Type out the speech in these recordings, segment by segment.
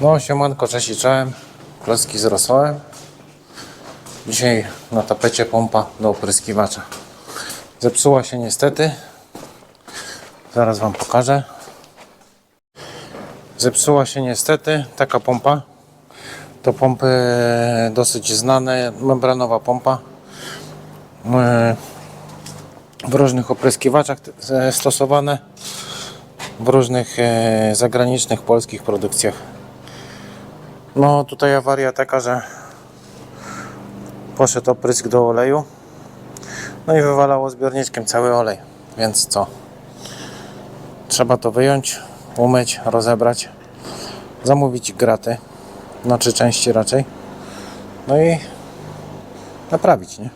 No, siemanko, cześć i czołem. Klocki z rosołem. Dzisiaj na tapecie pompa do opryskiwacza. Zepsuła się niestety. Zaraz Wam pokażę. Zepsuła się niestety taka pompa. To pompy dosyć znane, membranowa pompa. E, W różnych opryskiwaczach e, stosowane. W różnych e, zagranicznych, polskich produkcjach. No tutaj awaria taka, że poszedł oprysk do oleju. No i wywalało zbiorniczkiem cały olej. Więc co? Trzeba to wyjąć, umyć, rozebrać, zamówić graty, na trzy części raczej. No i naprawić, nie?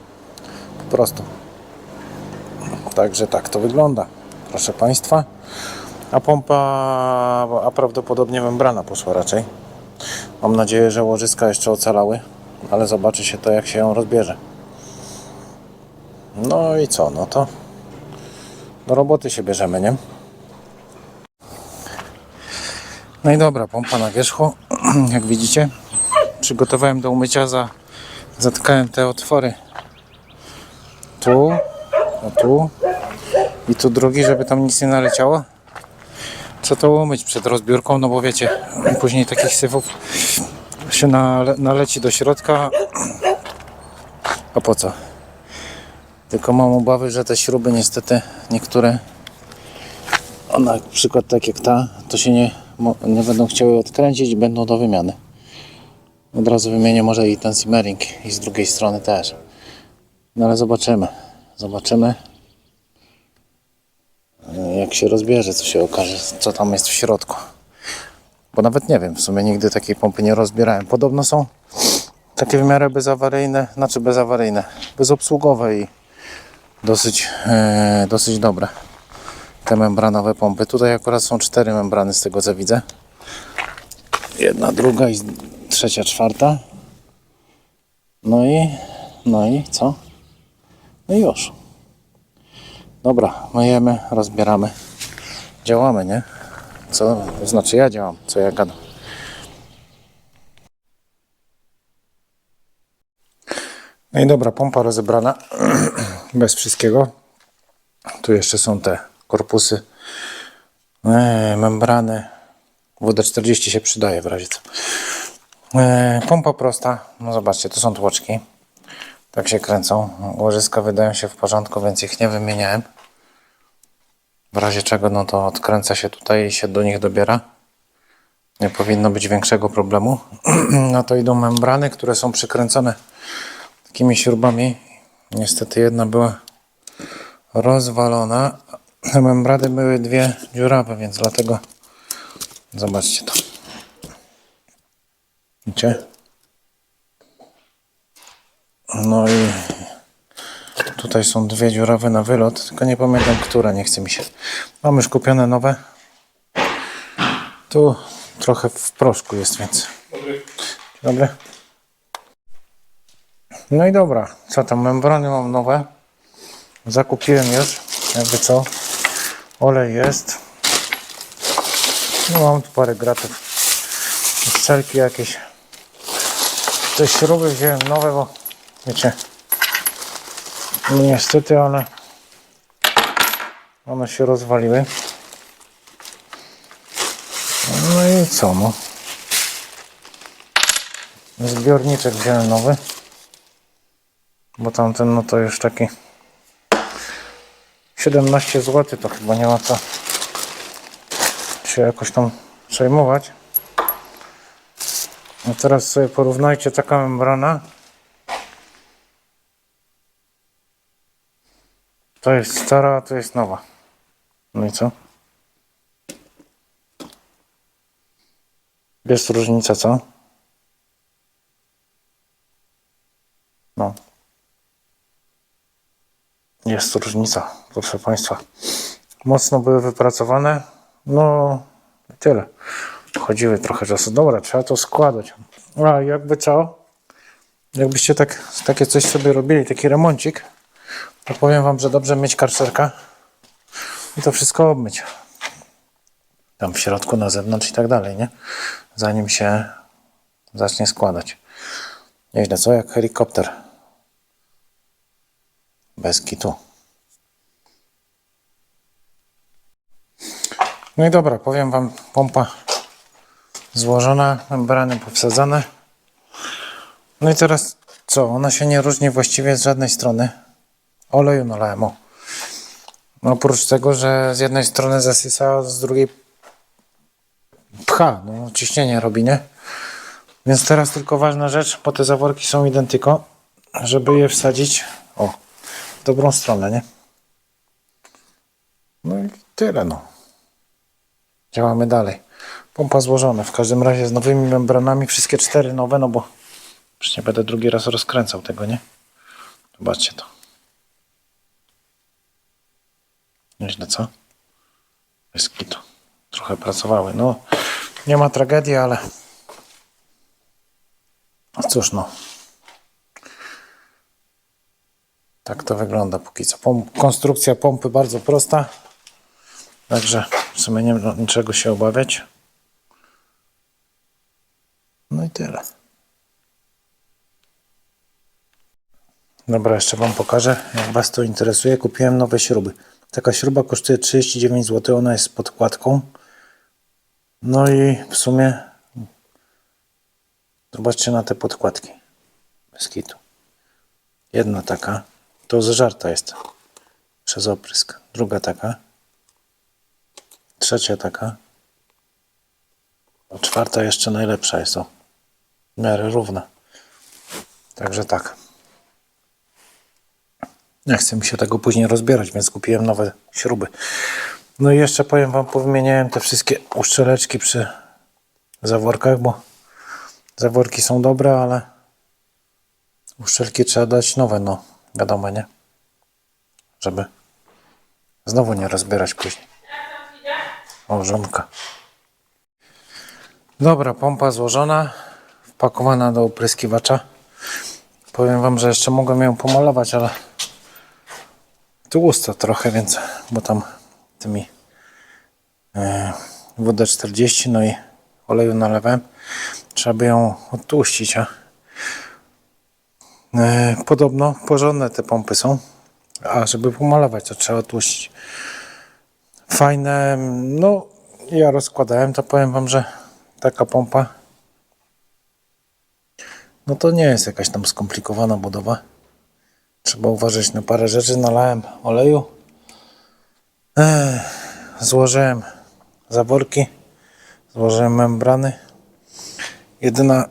Po prostu. Także tak to wygląda, proszę Państwa. A pompa, a prawdopodobnie membrana poszła raczej. Mam nadzieję, że łożyska jeszcze ocalały, ale zobaczy się to, jak się ją rozbierze. No i co? No to do roboty się bierzemy, nie? No i dobra, pompa na wierzchu. Jak widzicie, przygotowałem do umycia za zatkałem te otwory. Tu, a tu i tu drugi, żeby tam nic nie naleciało. Co to umyć przed rozbiórką, no bo wiecie, później takich syfów się nale, naleci do środka. A po co? Tylko mam obawy, że te śruby niestety niektóre, na przykład tak jak ta, to się nie, nie będą chciały odkręcić będą do wymiany. Od razu wymienię może i ten simmering i z drugiej strony też. No ale zobaczymy. Zobaczymy jak się rozbierze, co się okaże, co tam jest w środku. Bo nawet nie wiem, w sumie nigdy takiej pompy nie rozbierałem. Podobno są takie w miarę bezawaryjne, znaczy bezawaryjne, bezobsługowe i dosyć, e, dosyć dobre. Te membranowe pompy. Tutaj akurat są cztery membrany z tego co widzę. Jedna, druga i trzecia, czwarta. No i, no i co? No i już. Dobra, myjemy, rozbieramy. Działamy, nie? Co znaczy ja działam, co ja gadam. No i dobra, pompa rozebrana bez wszystkiego. Tu jeszcze są te korpusy, e, membrany. WD-40 się przydaje w razie co. E, pompa prosta, no zobaczcie, to są tłoczki. Tak się kręcą. Łożyska wydają się w porządku, więc ich nie wymieniałem. W razie czego, no to odkręca się tutaj i się do nich dobiera. Nie powinno być większego problemu. No to idą membrany, które są przykręcone takimi śrubami. Niestety jedna była rozwalona. Membrany były dwie dziurawe, więc dlatego zobaczcie to. Widzicie? No i tutaj są dwie dziurawe na wylot, tylko nie pamiętam, która, nie chce mi się. Mam już kupione nowe. Tu trochę w proszku jest, więc. Dzień Dobry. No i dobra, co tam, membrany mam nowe. Zakupiłem już, jakby co. Olej jest. No mam tu parę gratów. Wszelkie jakieś. Te śruby wziąłem nowe, bo wiecie, no niestety one one się rozwaliły. No i co no? Zbiorniczek wziąłem nowy, bo tamten no to już taki 17 zł to chyba nie ma co się jakoś tam przejmować. A teraz sobie porównajcie taka membrana To jest stara, a to jest nowa. No i co? Jest różnica, co? No. Jest różnica, proszę Państwa. Mocno były wypracowane. No, tyle. Chodziły trochę czasu. Dobra, trzeba to składać. A jakby co? Jakbyście tak, takie coś sobie robili, taki remoncik, to powiem Wam, że dobrze mieć karcerka i to wszystko obmyć. tam w środku, na zewnątrz i tak dalej, nie? Zanim się zacznie składać. Nieźle, co? Jak helikopter. Bez kitu. No i dobra, powiem Wam, pompa złożona, membrany powsadzane. No i teraz co? Ona się nie różni właściwie z żadnej strony. Oleju nalałem. o. No oprócz tego, że z jednej strony zasysa, z drugiej pcha. No, ciśnienie robi, nie? Więc teraz tylko ważna rzecz, bo te zaworki są identyko, żeby je wsadzić o, w dobrą stronę, nie? No i tyle, no. Działamy dalej. Pompa złożona, w każdym razie z nowymi membranami, wszystkie cztery nowe, no bo już nie będę drugi raz rozkręcał tego, nie? Zobaczcie to. Nieźle, co? Bez kitu. Trochę pracowały. No, nie ma tragedii, ale no cóż, no. Tak to wygląda póki co. Pom- konstrukcja pompy bardzo prosta. Także w sumie nie ma niczego się obawiać. No i tyle. Dobra, jeszcze Wam pokażę, jak Was to interesuje. Kupiłem nowe śruby. Taka śruba kosztuje 39 zł, ona jest z podkładką. No i w sumie zobaczcie na te podkładki. Bez kitu. Jedna taka, to zażarta jest przez oprysk. Druga taka. Trzecia taka. A czwarta jeszcze najlepsza jest o. W miarę równa. Także tak. Nie chcę mi się tego później rozbierać, więc kupiłem nowe śruby. No i jeszcze powiem Wam, powymieniałem te wszystkie uszczeleczki przy zaworkach, bo zaworki są dobre, ale uszczelki trzeba dać nowe, no wiadomo, nie? Żeby znowu nie rozbierać później. O, żonka. Dobra, pompa złożona, wpakowana do opryskiwacza. Powiem Wam, że jeszcze mogłem ją pomalować, ale tłusto trochę, więc, bo tam tymi e, WD-40, no i oleju nalewałem. Trzeba by ją odtłuścić, a e, podobno porządne te pompy są. A żeby pomalować, to trzeba odtłuścić. Fajne, no ja rozkładałem, to powiem Wam, że taka pompa no to nie jest jakaś tam skomplikowana budowa. Trzeba uważać na parę rzeczy. Nalałem oleju. Ech, złożyłem zaworki. Złożyłem membrany. Jedyna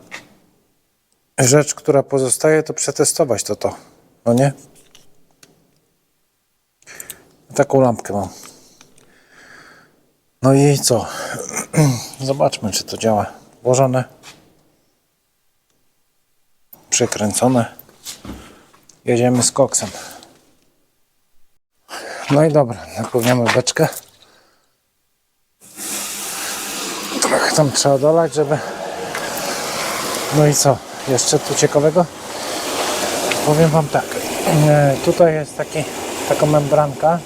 rzecz, która pozostaje, to przetestować to to. No nie? Taką lampkę mam. No i co? Zobaczmy, czy to działa. Włożone. Przekręcone. Jedziemy z koksem. No i dobra, napełniamy beczkę. Trochę tam trzeba dolać, żeby... No i co? Jeszcze tu ciekawego? Powiem Wam tak. E, Tutaj jest taki, taka membranka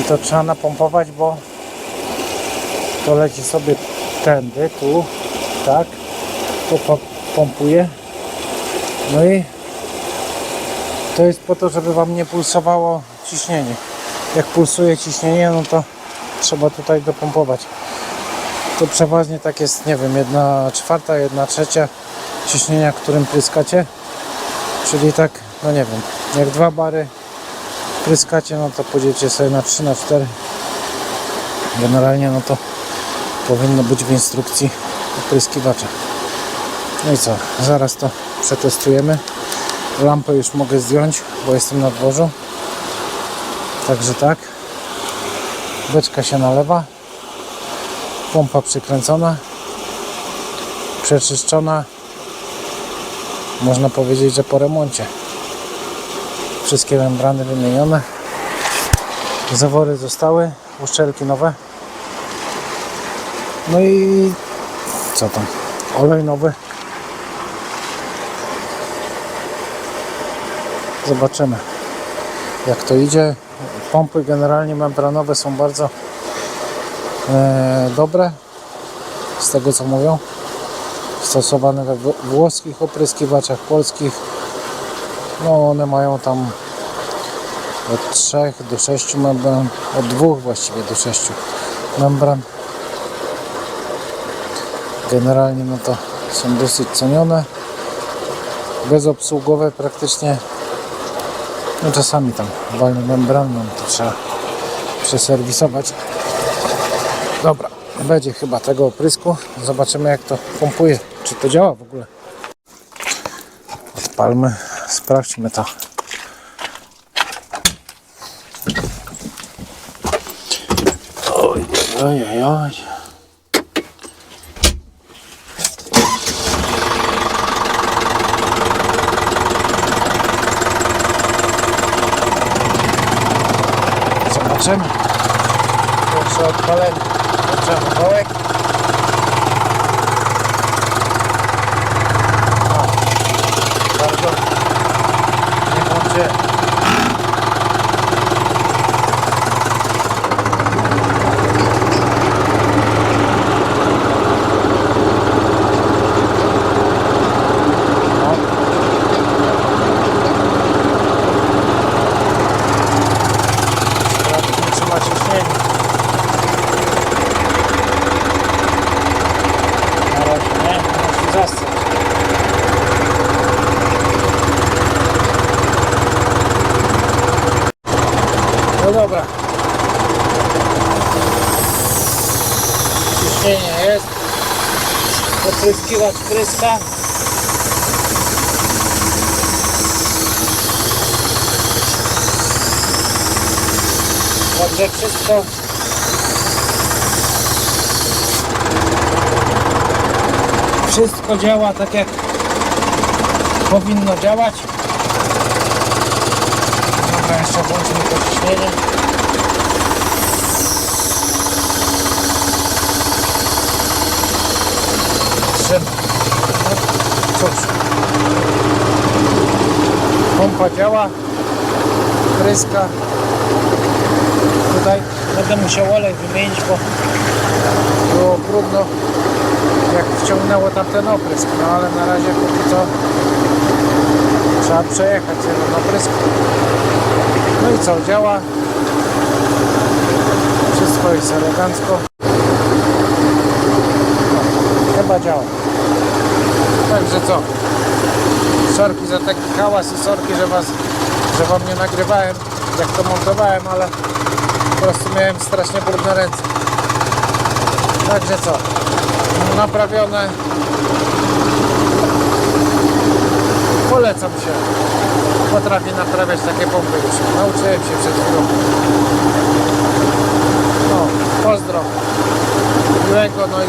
i to trzeba napompować, bo to leci sobie tędy, tu, tak, tu po- pompuje. No i to jest po to, żeby Wam nie pulsowało ciśnienie. Jak pulsuje ciśnienie, no to trzeba tutaj dopompować. To przeważnie tak jest, nie wiem, jedna czwarta, jedna trzecia ciśnienia, którym pryskacie. Czyli tak, no nie wiem, jak dwa bary pryskacie, no to podzielcie sobie na 3, na 4. Generalnie no to powinno być w instrukcji opryskiwacza. No i co, zaraz to przetestujemy. Lampę już mogę zdjąć, bo jestem na dworzu. Także tak. Beczka się nalewa. Pompa przykręcona. Przeczyszczona. Można powiedzieć, że po remoncie. Wszystkie membrany wymienione. Zawory zostały. Uszczelki nowe. No i co tam? Olej nowy. Zobaczymy jak to idzie. Pompy generalnie membranowe są bardzo e, dobre, z tego co mówią. Stosowane we wło- włoskich opryskiwaczach, polskich. No one mają tam od 3 do 6 membran, od 2 właściwie do 6 membran. Generalnie no to są dosyć cenione. Bezobsługowe praktycznie. No czasami tam walny membraną to trzeba przeserwisować. Dobra, będzie chyba tego oprysku. Zobaczymy jak to pompuje, czy to działa w ogóle. Odpalmy, sprawdźmy to. Oj, oj, oj, Zobaczymy. Pierwsze odpalenie. Włączamy dołek. O, bardzo nie włączyłem. No. Sprawdźmy, czy ma ciśnienie. Na razie nie, musi zastać. No dobra. Ciśnienie jest. Opryskiwacz pryska. Także wszystko Wszystko działa tak jak powinno działać. Dobra, jeszcze włączmy to ciśnienie. No cóż. Pompa działa. Pryska. Tutaj będę musiał olej wymienić, bo było brudno jak wciągnęło tamten oprysk, no ale na razie póki co trzeba przejechać jeden oprysk. No i co, działa. Wszystko jest elegancko. No, chyba działa. Także co? Sorki za taki hałas i sorki, że was, że wam nie nagrywałem, jak to montowałem, ale po prostu miałem strasznie brudne ręce. Także co? Naprawione. Polecam się. Potrafię naprawiać takie pompy już. Nauczyłem się przed chwilą. No, pozdro. Miłego, no i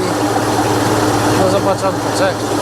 do zobaczonka. Cześć.